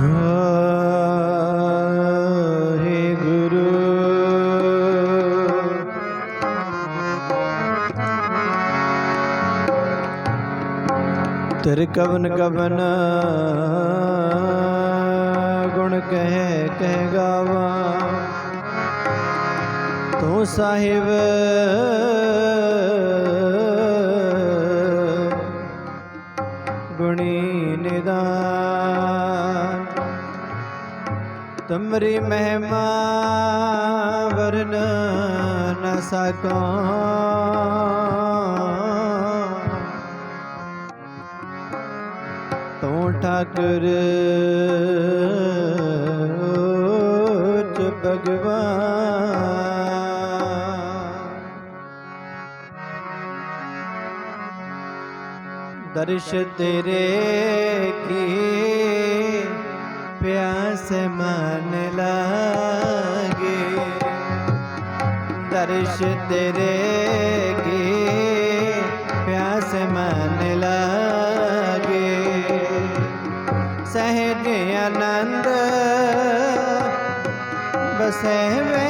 ਗੁਰੂ ਤੇਰੇ ਕਵਨ ਕਵਨ ਗੁਣ ਕਹਿ ਕਹਿ ਗਾਵਾ। ਤੂੰ ਸਾਹਿਬ ਤੁਮਰੀ ਮਹਿਮਾ ਵਰਨ ਨ ਸਕਾ। ਤੂੰ ਠਾਕੁਰ ਚ ਭਗਵਾਨ। ਦਰਸ਼ ਤੇਰੇ ਕੀ ਪਿਆਸ ਮਨ ਲਾਗੇ ਦਰਸ਼ ਤੇਰੇ ਕੀ ਪਿਆਸ ਮਨ ਲਾਗੇ ਸਹਿਜ ਆਨੰਦ ਬਸੈ ਮੇਰਾਗੇ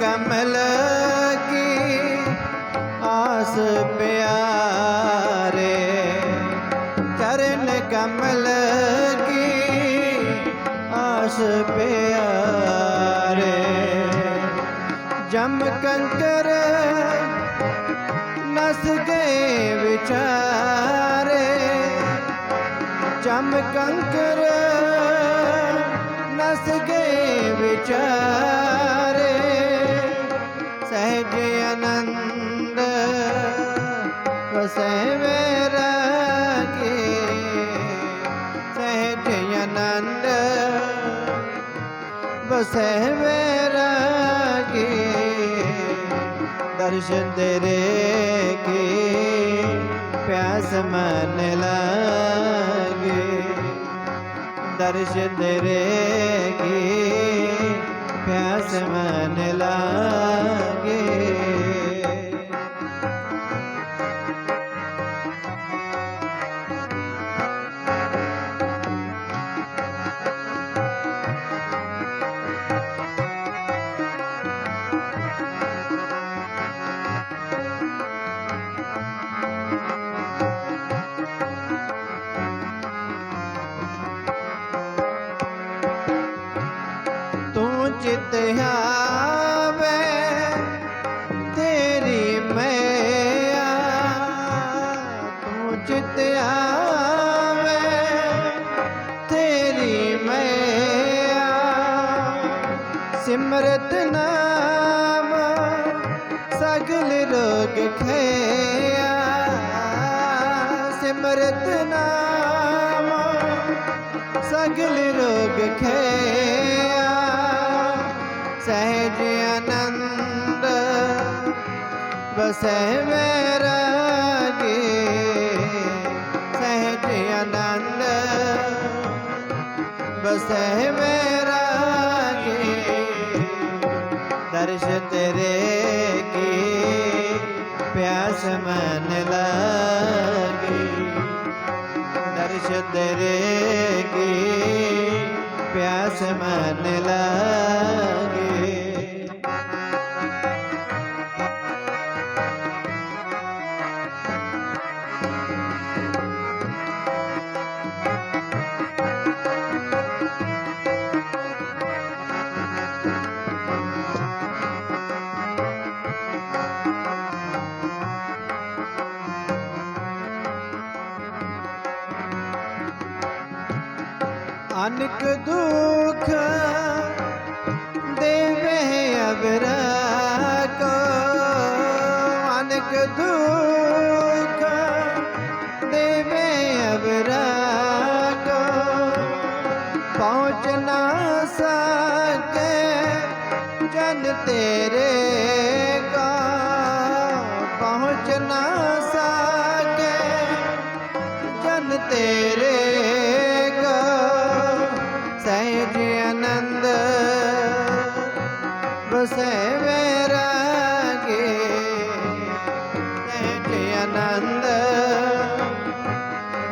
ਚਰਨ ਕਮਲ ਕੀ ਆਸ ਪਿਆਰੇ? ਚਰਨ ਕਮਲ ਕੀ ਆਸ ਪਿਆਰੇ? ਜਮ ਕੰਕਰ ਨਸ ਗਏ ਵਿਚਾਰੇ। ਜਮ ਕੰਕਰ ਨਸ ਗਏ ਆਨੰਦ ਵਸੈ ਵੈਰਾਗੀ ਦਰਸ਼ਨ ਤੇਰੇ ਕੀ, ਪਿਆਸ ਮਨ ਲਾਗੇ। ਦਰਸ਼ਨ ਤੇਰੇ ਕੀ, ਪਿਆਸ ਮਨ ਲਾਗੇ। ਚਿਤ ਆਵੇ, ਤੇਰੀ ਮੈया ਤੂੰ ਚਿਤ ਆਵੇ, ਤੇਰੀ ਮੈया ਸਿਮਰਤ ਨਾਮ ਸਗਲ ਰੋਗ ਖਿਆ। ਸਿਮਰਤ ਨਾਮ ਸਗਲ ਰੋਗ ਖਿਆ। ਸਹਿਜ ਆਨੰਦ ਵਸੈ ਵੈਰਾਗੀ ਸਹਿਜ ਆਨੰਦ ਵਸੈ ਵੈਰਾਗੀ ਦਰਸ਼ ਤੇਰੇ ਕੀ, ਪਿਆਸ ਮਨ ਲਾਗੀ। ਦਰਸ਼ ਤੇਰੇ ਕੀ, ਪਿਆਸ ਮਨ ਲਾਗੇ। ਅਨਕ ਦੁਖ ਦੇਵੇ ਅਬਰਾ ਕੋ ਅਨਕ ਦੁਖ ਦੇਵੇ ਅਬਰਾ ਕੋ ਪਹੁੰਚ ਨਾ ਸਕੇ ਜਨ ਤੇਰੇ ਤੇਰੇ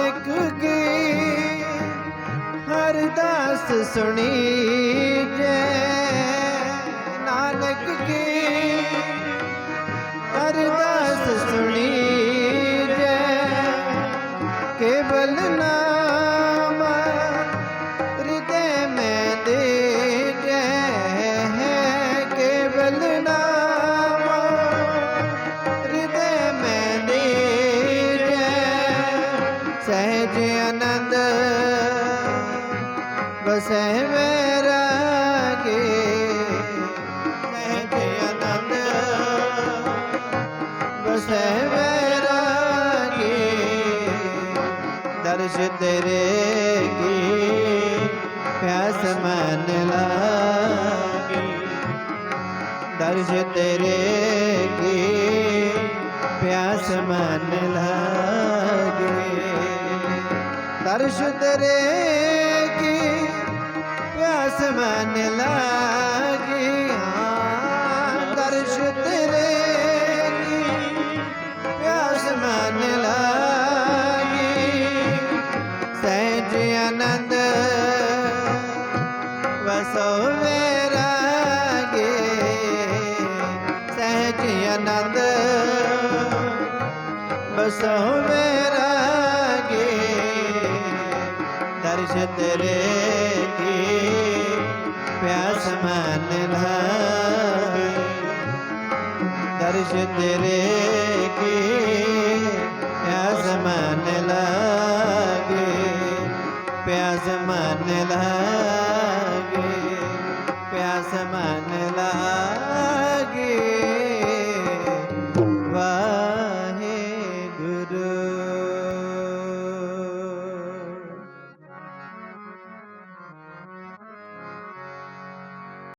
ਨਾਨਕ ਕੀ ਹਰਦਾਸ ਸੁਣੀ ਜੈ। ਨਾਨਕ ਕੀ ਅਰਦਾਸ ਸੁਣੀ ਸਹਿਜ ਆਨੰਦ ਬਸੈ ਵੈਰਾਗੇ ਸਹਿਜ ਆਨੰਦ ਬਸੈ ਵੈਰਾਗੇ ਦਰਸ਼ ਤੇਰੇ ਕੀ, ਪਿਆਸ ਮਨ ਲਾਗੀ। ਦਰਸ਼ ਤੇਰੇ ਕੀ, ਪਿਆਸ ਮਨ ਲਾਗੇ। ਦਰਸ਼ ਤੇਰੇ ਕੀ? ਪਿਆਸ ਮਨ ਲਾਗੀ ਹਾਂ ਦਰਸ਼ ਤੇਰੇ ਕੀ? ਪਿਆਸ ਮਨ ਲਾਗੀ ਸਹਿਜ ਆਨੰਦ ਵਸੋ ਵੈਰਾਗੇ ਸਹਿਜ ਆਨੰਦ ਵਸੋ ਵੈਰਾਗੇ ਮਨ ਲਾਗੇ ਦਰਸ਼ ਤੇਰੇ ਕੀ ਪਿਆਸ ਮਨ ਲਾਗੇ। ਪਿਆਸ ਮਨ ਲਾਗੇ